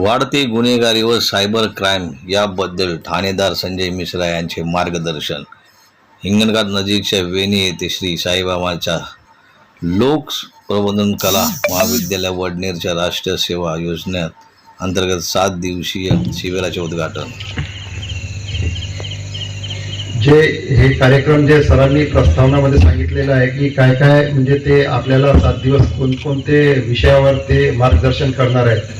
वाढते गुन्हेगारी व सायबर क्राईम याबद्दल ठाणेदार संजय मिश्रा यांचे मार्गदर्शन. हिंगणघाट नजीकच्या वेणी येथे श्री साईबाबाच्या लोक प्रबोधन कला महाविद्यालय वडनेरच्या राष्ट्रीय सेवा योजनेत अंतर्गत सात दिवसीय शिबिराचे उद्घाटन. जे हे कार्यक्रम जे सरांनी प्रस्तावनामध्ये सांगितलेलं आहे की काय काय म्हणजे ते आपल्याला सात दिवस कोणकोणते विषयावर ते मार्गदर्शन करणार आहेत.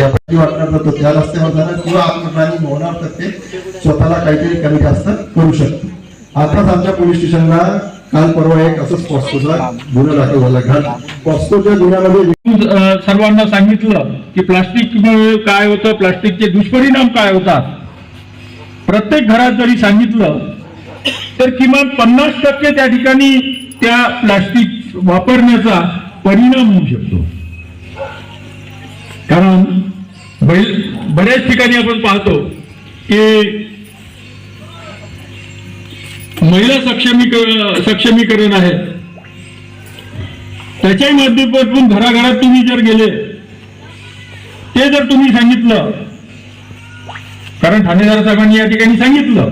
भीती वाटणार तर त्या रस्त्यावर जाणार किंवा आत्मप्राणी होणार तर ते स्वतःला काहीतरी कमी जास्त करू शकतो. आताच आमच्या पोलीस स्टेशनला काल परवा एक असंच पॉस्कोचा गुन्हा दाखल झाला. कारण पॉस्कोच्या गुन्ह्यामध्ये सर्वांना सांगितलं की प्लास्टिक मुळे काय होतं प्लास्टिकचे दुष्परिणाम काय होतात? प्रत्येक घरात जरी सांगितलं तर किमान पन्नास टक्के त्या ठिकाणी त्या प्लास्टिक वापरण्याचा परिणाम होऊ शकतो. कारण बैल- बऱ्याच ठिकाणी आपण पाहतो की महिला सक्षमीकरण सक्षमीकरण आहे. त्याच्याही माध्यमातून घराघरात तुम्ही जर गेले ते जर तुम्ही सांगितलं कारण ठाणेदार साहेबांनी या ठिकाणी सांगितलं